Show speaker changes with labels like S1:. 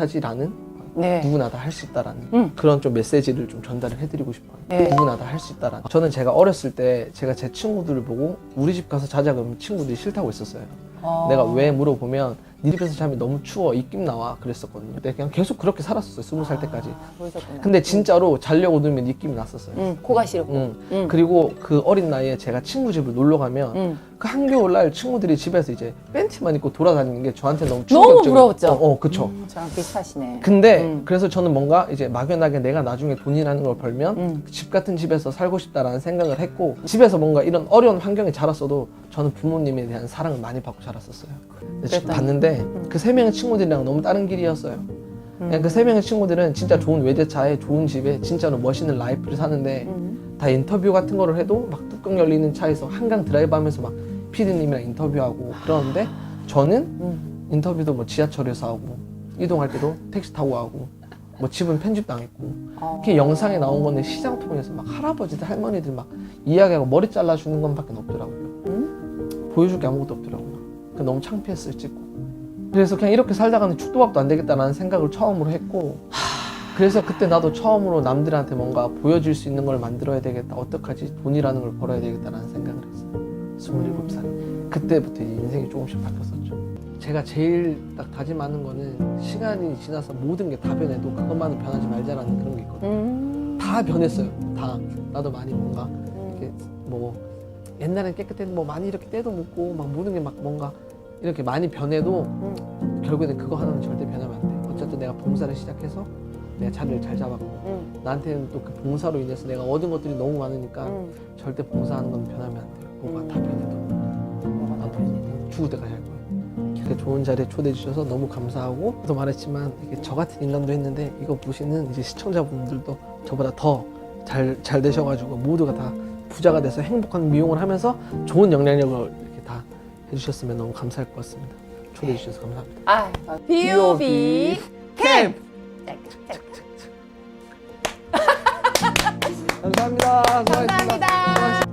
S1: 못하지라는
S2: 네.
S1: 누구나 다 할 수 있다라는
S2: 음.
S1: 그런 좀 메시지를 좀 전달을 해드리고 싶어요.
S2: 네.
S1: 누구나 다 할 수 있다라는. 저는 제가 어렸을 때 제가 제 친구들을 보고 우리 집 가서 자자 그러면 친구들이 싫다고 했었어요.
S2: 어.
S1: 내가 왜 물어보면 네 집에서 자면 너무 추워 입김 나와 그랬었거든요. 근데 그냥 계속 그렇게 살았었어요. 스무 살 때까지.
S2: 아, 그러셨구나.
S1: 근데 진짜로 자려고 누우면 입김이 났었어요.
S2: 응, 코가 시렵고.
S1: 응.
S2: 응.
S1: 그리고 그 어린 나이에 제가 친구 집을 놀러 가면
S2: 응.
S1: 그 한겨울날 친구들이 집에서 이제 팬티만 입고 돌아다니는 게 저한테 너무
S2: 너무
S1: 충격적이에요.
S2: 부러웠죠?
S1: 어, 어, 그쵸.
S2: 음, 저랑 비슷하시네.
S1: 근데
S2: 음.
S1: 그래서 저는 뭔가 이제 막연하게 내가 나중에 돈이라는 걸 벌면
S2: 음.
S1: 집 같은 집에서 살고 싶다라는 생각을 했고 집에서 뭔가 이런 어려운 환경에 자랐어도 저는 부모님에 대한 사랑을 많이 받고 자랐었어요. 근데 집
S2: 그랬더니.
S1: 봤는데 그 세 명의 친구들이랑 너무 다른 길이었어요. 그냥 그세 명의 친구들은 진짜 좋은 외제차에 좋은 집에 진짜로 멋있는 라이프를 사는데
S2: 음.
S1: 다 인터뷰 같은 거를 해도 막 뚜껑 열리는 차에서 한강 드라이브 하면서 막 피디님이랑 인터뷰하고 그러는데 저는
S2: 음.
S1: 인터뷰도 뭐 지하철에서 하고 이동할 때도 택시 타고 하고 뭐 집은 편집 당했고
S2: 어.
S1: 영상에 나온 건데 시장 통해서 막 할아버지들 할머니들 막 이야기하고 머리 잘라주는 것밖에 없더라고요.
S2: 음?
S1: 보여줄 게 아무것도 없더라고요. 그 너무 창피했어요 찍고. 그래서 그냥 이렇게 살다가는 축도밥도 안 되겠다라는 생각을 처음으로 했고 그래서 그때 나도 처음으로 남들한테 뭔가 보여줄 수 있는 걸 만들어야 되겠다. 어떡하지? 돈이라는 걸 벌어야 되겠다라는 생각을 했어요. 27살. 그때부터 인생이 조금씩 바뀌었었죠. 제가 제일 딱 다짐하는 거는 시간이 지나서 모든 게 다 변해도 그것만은 변하지 말자라는 그런 게 있거든요.
S2: 음.
S1: 다 변했어요. 다. 나도 많이 뭔가
S2: 음.
S1: 이렇게 뭐 옛날엔 깨끗했는데 뭐 많이 이렇게 때도 묻고 막 모든 게 막 뭔가 이렇게 많이 변해도
S2: 음.
S1: 결국에는 그거 하나는 절대 변하면 안 돼. 어쨌든 내가 봉사를 시작해서 내가 자리를 잘 잡았고
S2: 음.
S1: 나한테는 또 그 봉사로 인해서 내가 얻은 것들이 너무 많으니까
S2: 음.
S1: 절대 봉사하는 건 변하면 안 돼요. 뭐가 다 변해도
S2: 뭐가 다 변해도.
S1: 죽을 때까지 할 거예요. 이렇게 좋은 자리에 초대해 주셔서 너무 감사하고 또 말했지만 이게 저 같은 인간도 했는데 이거 보시는 이제 시청자분들도 저보다 더 잘 잘 되셔가지고 모두가 다 부자가 돼서 행복한 미용을 하면서 좋은 영향력을 해주셨으면 너무 감사할 것 같습니다. 초대해 주셔서 감사합니다.
S2: 아, B.O.B. 캠.
S1: 감사합니다. 수고하셨습니다.
S2: 감사합니다.